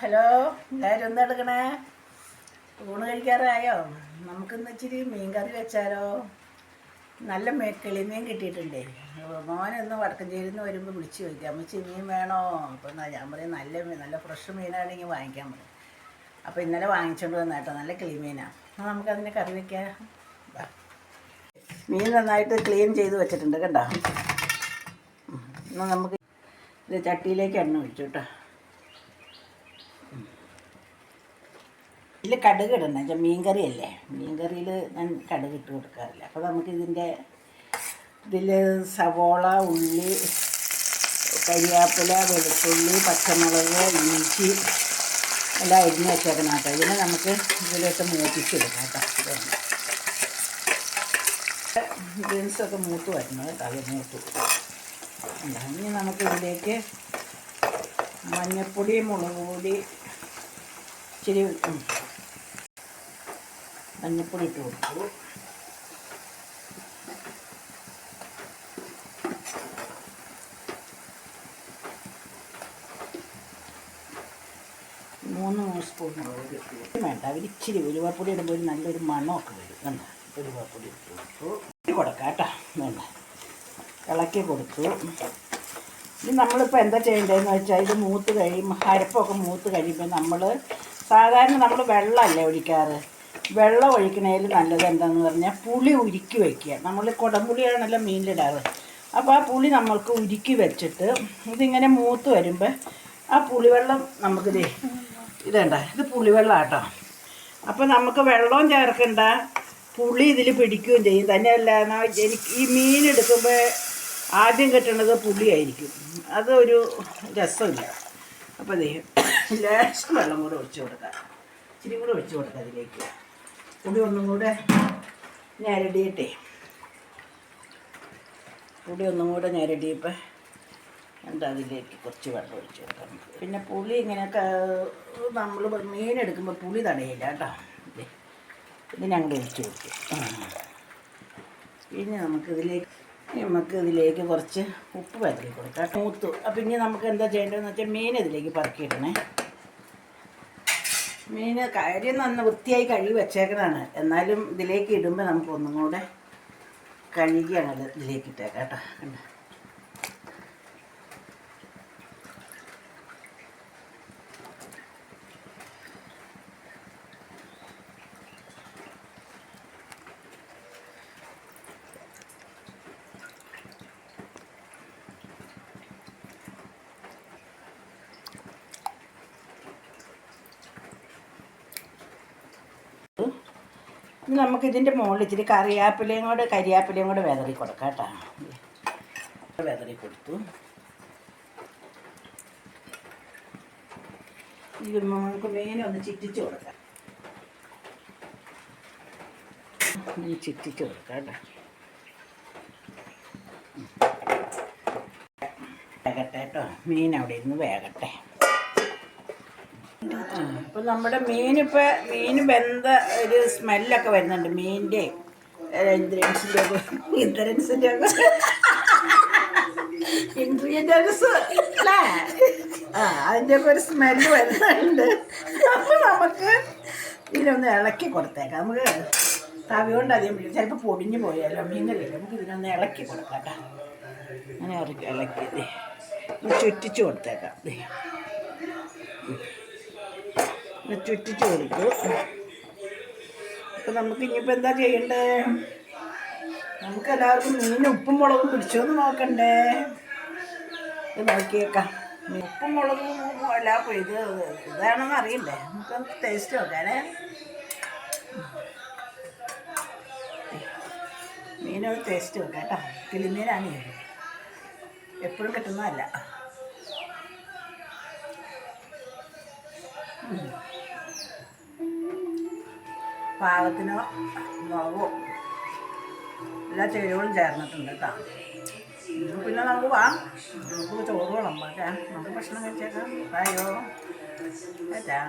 Hello എല്ലാവരും ഒന്ന് എടുക്കണേ ഊണ് കഴിക്കാറായോ? നമുക്കിന്ന് ഇച്ചിരി മീൻ കറി വെച്ചാലോ. നല്ല കിളിമീൻ കിട്ടിയിട്ടുണ്ടേ. മോനൊന്ന് വടക്കഞ്ചേരിയിൽ നിന്ന് വരുമ്പോൾ വിളിച്ച് ചോദിക്കാം. അമ്മച്ചി മീൻ വേണോ? എന്നാ ഞാൻ പറയും നല്ല മീൻ നല്ല ഫ്രഷ് മീനാണെങ്കിൽ വാങ്ങിക്കാൻ പറയും. അപ്പോൾ ഇന്നലെ വാങ്ങിച്ചുകൊണ്ട് വന്ന കേട്ടോ നല്ല കിളിമീനാണ് എന്നാൽ നമുക്കതിനെ കറി വെക്കാം. മീൻ നന്നായിട്ട് ക്ലീൻ ചെയ്ത് വെച്ചിട്ടുണ്ട് കണ്ടോ. എന്നാൽ നമുക്ക് ഇത് ചട്ടിയിലേക്ക് എണ്ണ ഒഴിച്ചു കേട്ടോ. ഇതിൽ കടുക് ഇടണം. മീൻ കറിയല്ലേ മീൻ കറിയിൽ ഞാൻ കടുക് ഇട്ട് കൊടുക്കാറില്ല. അപ്പോൾ നമുക്ക് ഇതിന്റെ ഇതിൽ സവോള ഉള്ളി കരിയാപ്പില വെളുത്തുള്ളി പച്ചമുളക് ഇഞ്ചി എല്ലാം അരിഞ്ഞ് വെച്ചേക്കണം കേട്ടോ. ഇതിനെ നമുക്ക് ഇതിലോട്ട് മൂപ്പിച്ചെടുക്കാം കേട്ടോ. ബീൻസൊക്കെ മൂത്ത് വരുന്നത് കേട്ടോ. അത് മൂത്ത്. ഇനി നമുക്ക് ഇതിലേക്ക് മഞ്ഞൾപ്പൊടി മുളക് പൊടി ഇച്ചിരി ഉം, മഞ്ഞൾപ്പൊടി ഇട്ട് കൊടുത്തു മൂന്ന് സ്പൂൺ മുളക്. വേണ്ട അവർ ഇച്ചിരി ഉലുവാപ്പൊടി ഇടുമ്പോൾ ഒരു നല്ലൊരു മണമൊക്കെ വരും. വേണ്ട ഉലുവാപ്പൊടി ഇട്ട് കൊടുത്തു. കൊടുക്കാം കേട്ടോ. വേണ്ട. ഇളക്കി കൊടുത്തു. ഇനി നമ്മളിപ്പോൾ എന്താ ചെയ്യേണ്ടതെന്ന് വെച്ചാൽ ഇത് മൂത്ത് കഴിയുമ്പോൾ അരപ്പൊക്കെ മൂത്ത് കഴിയുമ്പോൾ നമ്മൾ സാധാരണ നമ്മൾ വെള്ളമല്ലേ ഒഴിക്കാറ്? വെള്ളം ഒഴിക്കണതിൽ നല്ലത് എന്താണെന്ന് പറഞ്ഞാൽ പുളി ഉരുക്കി വയ്ക്കുക നമ്മൾ കുടംപുളിയാണല്ലോ മീനിലിടാറ് അപ്പോൾ ആ പുളി നമ്മൾക്ക് ഉരുക്കി വെച്ചിട്ട് ഇതിങ്ങനെ മൂത്ത് വരുമ്പോൾ ആ പുളിവെള്ളം നമുക്കിത് ഇതേണ്ട ഇത് പുളിവെള്ളം ആട്ടോ അപ്പോൾ നമുക്ക് വെള്ളവും ചേർക്കണ്ട. പുളി ഇതിൽ പിടിക്കുകയും ചെയ്യും. തന്നെയല്ല എനിക്ക് ഈ മീൻ എടുക്കുമ്പോൾ ആദ്യം കിട്ടുന്നത് പുളിയായിരിക്കും. അതൊരു രസമില്ല. അപ്പോൾ ദേ ലേശം വെള്ളം കൂടെ ഒഴിച്ചു കൊടുക്കാം. ഇച്ചിരി കൂടെ ഒഴിച്ചു കൊടുക്കാം അതിലേക്ക്. പുളി ഒന്നും കൂടെ ഞരടിയിട്ടേ. പുളി ഒന്നും കൂടെ ഞരടിയപ്പോൾ എന്താ അതിലേക്ക് കുറച്ച് വെള്ളം ഒഴിച്ച് കൊടുക്കാം. പിന്നെ പുളി ഇങ്ങനെ നമ്മൾ മീൻ എടുക്കുമ്പോൾ പുളി തടയില്ല കേട്ടോ. ഇത് ഞങ്ങൾ ഒഴിച്ച് കൊടുക്കും. പിന്നെ നമുക്കിതിലേക്ക് നമുക്ക് ഇതിലേക്ക് കുറച്ച് ഉപ്പ് പരത്തി കൊടുക്കാം. മൂത്തു അപ്പം ഇനി നമുക്ക് എന്താ ചെയ്യേണ്ടതെന്ന് വെച്ചാൽ മീൻ ഇതിലേക്ക് പറക്കിയിടണേ. മീൻ കാര്യം നന്ന വൃത്തിയായി കഴുകി വെച്ചേക്കുന്നതാണ് എന്നാലും ഇതിലേക്ക് ഇടുമ്പോൾ നമുക്ക് ഒന്നും കൂടെ ഇത് ഇതിലേക്ക് ഇട്ടേക്കാം കേട്ടോ. കണ്ടോ? ഇനി നമുക്ക് ഇതിന്റെ മുകളിൽ ഇച്ചിരി കറിവേപ്പിലയും കൂടെ കരിയാപ്പിലയും കൂടെ വിതറി കൊടുക്കാം കേട്ടോ. വെതറി കൊടുത്തു. നമുക്ക് ഒന്ന് ചിറ്റിച്ച് കൊടുക്കാം. ചിറ്റിച്ച് കൊടുക്കാം കേട്ടോ. കേട്ടോ. മീൻ അവിടെ ഇരുന്ന് വേഗട്ടെ. അപ്പം നമ്മുടെ മീനിപ്പോൾ മീൻ വെന്ത ഒരു സ്മെല്ലൊക്കെ വരുന്നുണ്ട്. മീനിന്റെ ഇൻഗ്രീഡിയൻസിന്റെ ഒക്കെ. ഇന്ദ്രൻസിന്റെ ഒക്കെ. ഇൻഗ്രീഡിയൻസ് അല്ലേ? ഒരു സ്മെല്ല് വരുന്നുണ്ട്. അപ്പോൾ നമുക്ക് ഇതിനൊന്ന് ഇളക്കി കൊടുത്തേക്കാം. നമുക്ക് തവി കൊണ്ട് അധികം പിടിക്കും. ചിലപ്പോൾ പൊടിഞ്ഞു പോയാലോ മീനല്ലേ നമുക്ക് ഇതിനൊന്ന് ഇളക്കി കൊടുക്കാം കേട്ടോ. അങ്ങനെ ഇളക്കി. ചുറ്റിച്ചു കൊടുത്തേക്കാം. ചുറ്റിച്ച് കൊടുത്തു. അപ്പം നമുക്ക് ഇനിയിപ്പോൾ എന്താ ചെയ്യണ്ടേ? നമുക്ക് എല്ലാവർക്കും മീൻ ഉപ്പും മുളകും പിടിച്ചോന്ന് നോക്കണ്ടേ? ഇത് നോക്കിയേക്കാം. ഉപ്പും മുളകും എല്ലാം ഇത് ഇതാണെന്ന് അറിയില്ലേ? നമുക്ക് ടേസ്റ്റ് നോക്കാനേ. മീനൊരു ടേസ്റ്റ് വെക്കാം കേട്ടോ. കിളിമീനാണ് എപ്പോഴും കിട്ടുന്നതല്ല. പാകത്തിനോ മുളകോ എല്ലാ ചേരുവകളും ചേർന്നിട്ടുണ്ട് കേട്ടോ. പിന്നെ നമുക്ക് വാ. നമുക്ക് ചോറ് വിളമ്പാം. നമുക്ക് ഭക്ഷണം കഴിച്ചേക്കാം. അയ്യോ ഏറ്റാ